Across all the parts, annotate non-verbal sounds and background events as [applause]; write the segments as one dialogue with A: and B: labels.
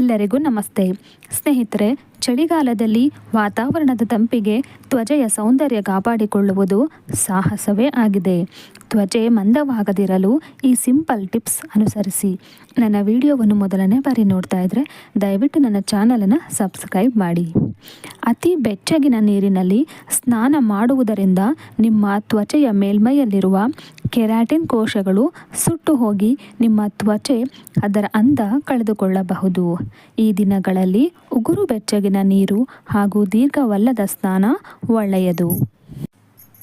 A: ಎಲ್ಲರಿಗೂ ನಮಸ್ತೆ. ಸ್ನೇಹಿತರೆ, ಚಳಿಗಾಲದಲ್ಲಿ ವಾತಾವರಣದ ತಂಪಿಗೆ ತ್ವಚೆಯ ಸೌಂದರ್ಯ ಕಾಪಾಡಿಕೊಳ್ಳುವುದು ಸಾಹಸವೇ ಆಗಿದೆ. ತ್ವಚೆ ಮಂದವಾಗದಿರಲು ಈ ಸಿಂಪಲ್ ಟಿಪ್ಸ್ ಅನುಸರಿಸಿ. ನನ್ನ ವಿಡಿಯೋವನ್ನು ಮೊದಲನೇ ಬಾರಿ ನೋಡ್ತಾ ಇದ್ದರೆ ದಯವಿಟ್ಟು ನನ್ನ ಚಾನಲನ್ನು ಸಬ್ಸ್ಕ್ರೈಬ್ ಮಾಡಿ. ಅತಿ ಬೆಚ್ಚಗಿನ ನೀರಿನಲ್ಲಿ ಸ್ನಾನ ಮಾಡುವುದರಿಂದ ನಿಮ್ಮ ತ್ವಚೆಯ ಮೇಲ್ಮೈಯಲ್ಲಿರುವ ಕೆರಾಟಿನ್ ಕೋಶಗಳು ಸುಟ್ಟು ಹೋಗಿ ನಿಮ್ಮ ತ್ವಚೆ ಅದರ ಅಂದ ಕಳೆದುಕೊಳ್ಳಬಹುದು. ಈ ದಿನಗಳಲ್ಲಿ ಉಗುರು ಬೆಚ್ಚಗಿನ ನೀರು ಹಾಗೂ ದೀರ್ಘವಲ್ಲದ ಸ್ನಾನ ಒಳ್ಳೆಯದು.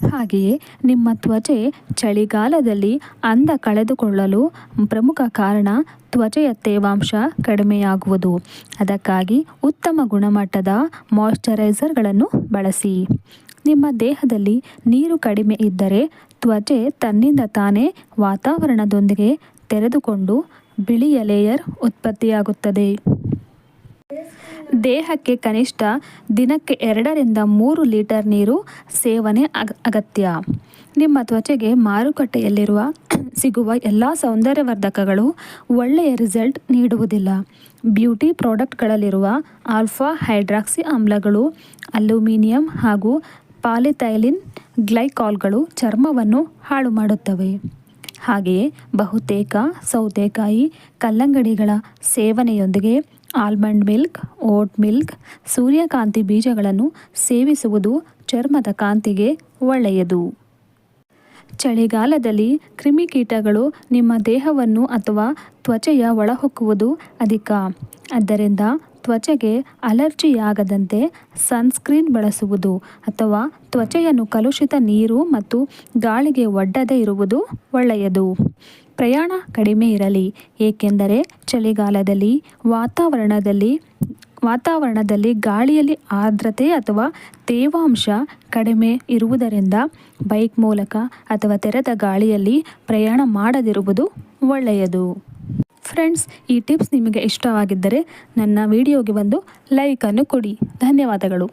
A: ಹಾಗೆಯೇ ನಿಮ್ಮ ತ್ವಚೆ ಚಳಿಗಾಲದಲ್ಲಿ ಅಂದ ಕಳೆದುಕೊಳ್ಳಲು ಪ್ರಮುಖ ಕಾರಣ ತ್ವಚೆಯ ತೇವಾಂಶ ಕಡಿಮೆಯಾಗುವುದು. ಅದಕ್ಕಾಗಿ ಉತ್ತಮ ಗುಣಮಟ್ಟದ ಮಾಯಿಶ್ಚರೈಸರ್ಗಳನ್ನು ಬಳಸಿ. ನಿಮ್ಮ ದೇಹದಲ್ಲಿ ನೀರು ಕಡಿಮೆ ಇದ್ದರೆ ತ್ವಚೆ ತನ್ನಿಂದ ತಾನೇ ವಾತಾವರಣದೊಂದಿಗೆ ತೆರೆದುಕೊಂಡು ಬಿಳಿಯ ಲೇಯರ್ ಉತ್ಪತ್ತಿಯಾಗುತ್ತದೆ. ದೇಹಕ್ಕೆ ಕನಿಷ್ಠ ದಿನಕ್ಕೆ ಎರಡರಿಂದ ಮೂರು ಲೀಟರ್ ನೀರು ಸೇವನೆ ಅಗ, ಅಗತ್ಯ. ನಿಮ್ಮ ತ್ವಚೆಗೆ ಮಾರುಕಟ್ಟೆಯಲ್ಲಿರುವ [clears throat] ಸಿಗುವ ಎಲ್ಲ ಸೌಂದರ್ಯವರ್ಧಕಗಳು ಒಳ್ಳೆಯ ರಿಸಲ್ಟ್ ನೀಡುವುದಿಲ್ಲ. ಬ್ಯೂಟಿ ಪ್ರಾಡಕ್ಟ್ಗಳಲ್ಲಿರುವ ಆಲ್ಫಾ ಹೈಡ್ರಾಕ್ಸಿ ಆಮ್ಲಗಳು, ಅಲ್ಯೂಮಿನಿಯಂ ಹಾಗೂ ಪಾಲಿಥೈಲಿನ್ ಗ್ಲೈಕಾಲ್ಗಳು ಚರ್ಮವನ್ನು ಹಾಳು ಮಾಡುತ್ತವೆ. ಹಾಗೆಯೇ ಬಹುತೇಕ ಸೌತೆಕಾಯಿ, ಕಲ್ಲಂಗಡಿಗಳ ಸೇವನೆಯೊಂದಿಗೆ ಆಲ್ಮಂಡ್ ಮಿಲ್ಕ್, ಓಟ್ ಮಿಲ್ಕ್, ಸೂರ್ಯಕಾಂತಿ ಬೀಜಗಳನ್ನು ಸೇವಿಸುವುದು ಚರ್ಮದ ಕಾಂತಿಗೆ ಒಳ್ಳೆಯದು. ಚಳಿಗಾಲದಲ್ಲಿ ಕ್ರಿಮಿಕೀಟಗಳು ನಿಮ್ಮ ದೇಹವನ್ನು ಅಥವಾ ತ್ವಚೆಯ ಒಳಹೊಕ್ಕುವುದು ಅಧಿಕ. ಆದ್ದರಿಂದ ತ್ವಚೆಗೆ ಅಲರ್ಜಿಯಾಗದಂತೆ ಸನ್ಸ್ಕ್ರೀನ್ ಬಳಸುವುದು ಅಥವಾ ತ್ವಚೆಯನ್ನು ಕಲುಷಿತ ನೀರು ಮತ್ತು ಗಾಳಿಗೆ ಒಡ್ಡದೇ ಇರುವುದು ಒಳ್ಳೆಯದು. ಪ್ರಯಾಣ ಕಡಿಮೆ ಇರಲಿ, ಏಕೆಂದರೆ ಚಳಿಗಾಲದಲ್ಲಿ ವಾತಾವರಣದಲ್ಲಿ ವಾತಾವರಣದಲ್ಲಿ ಗಾಳಿಯಲ್ಲಿ ಆರ್ದ್ರತೆ ಅಥವಾ ತೇವಾಂಶ ಕಡಿಮೆ ಇರುವುದರಿಂದ ಬೈಕ್ ಮೂಲಕ ಅಥವಾ ತೆರೆದ ಗಾಳಿಯಲ್ಲಿ ಪ್ರಯಾಣ ಮಾಡದಿರುವುದು ಒಳ್ಳೆಯದು. ಫ್ರೆಂಡ್ಸ್ ಈ ಟಿಪ್ಸ್ ನಿಮಗೆ ಇಷ್ಟವಾಗಿದ್ದರೆ ನನ್ನ ವಿಡಿಯೋಗೆ ಒಂದು ಲೈಕನ್ನು ಕೊಡಿ. ಧನ್ಯವಾದಗಳು.